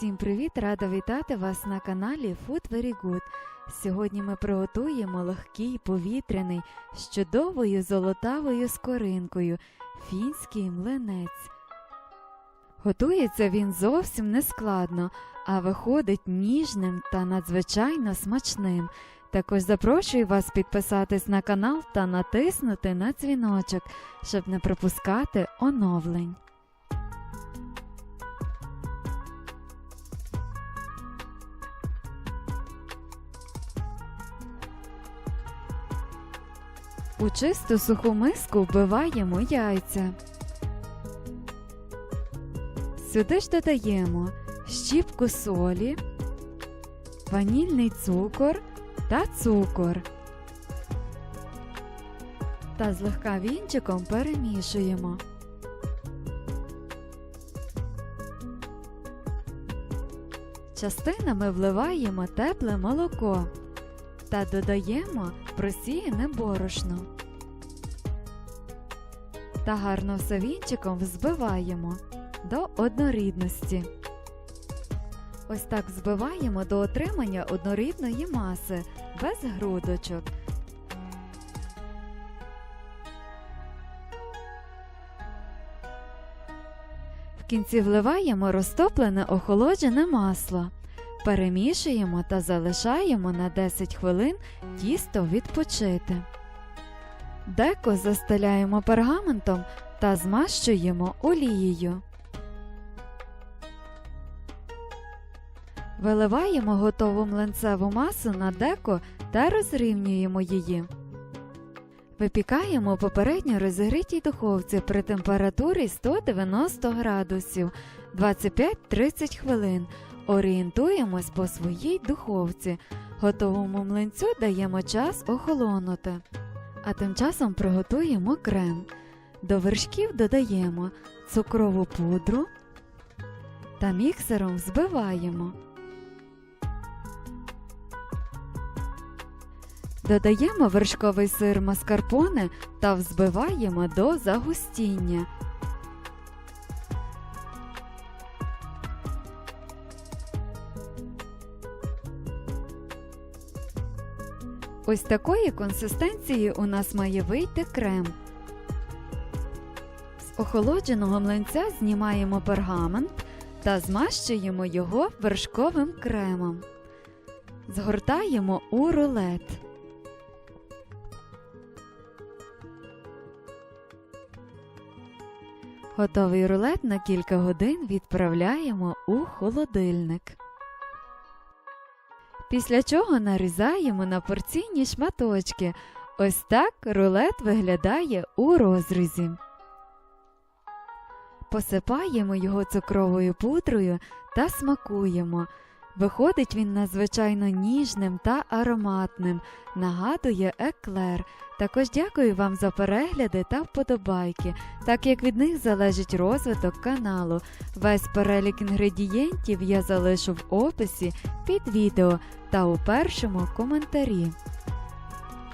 Всім привіт! Рада вітати вас на каналі Food Very Good. Сьогодні ми приготуємо легкий повітряний з чудовою золотавою скоринкою фінський млинець. Готується він зовсім нескладно, а виходить ніжним та надзвичайно смачним. Також запрошую вас підписатись на канал та натиснути на дзвіночок, щоб не пропускати оновлень. У чисту суху миску вбиваємо яйця. Сюди ж додаємо щіпку солі, ванільний цукор та цукор. Та злегка вінчиком перемішуємо. Частинами вливаємо тепле молоко та додаємо просіяне борошно. Та гарно все взбиваємо до однорідності. Ось так збиваємо до отримання однорідної маси без грудочок. В кінці вливаємо розтоплене охолоджене масло. Перемішуємо та залишаємо на 10 хвилин тісто відпочити. Деко застеляємо пергаментом та змащуємо олією. Виливаємо готову млинцеву масу на деко та розрівнюємо її. Випікаємо попередньо розігрітій духовці при температурі 190 градусів 25-30 хвилин. Орієнтуємось по своїй духовці. Готовому млинцю даємо час охолонути. А тим часом приготуємо крем. До вершків додаємо цукрову пудру та міксером збиваємо. Додаємо вершковий сир маскарпоне та взбиваємо до загустіння. Ось такої консистенції у нас має вийти крем. З охолодженого млинця знімаємо пергамент та змащуємо його вершковим кремом. Згортаємо у рулет. Готовий рулет на кілька годин відправляємо у холодильник. Після чого нарізаємо на порційні шматочки. Ось так рулет виглядає у розрізі. Посипаємо його цукровою пудрою та смакуємо. Виходить він надзвичайно ніжним та ароматним, нагадує еклер. Також дякую вам за перегляди та вподобайки, так як від них залежить розвиток каналу. Весь перелік інгредієнтів я залишу в описі під відео та у першому коментарі.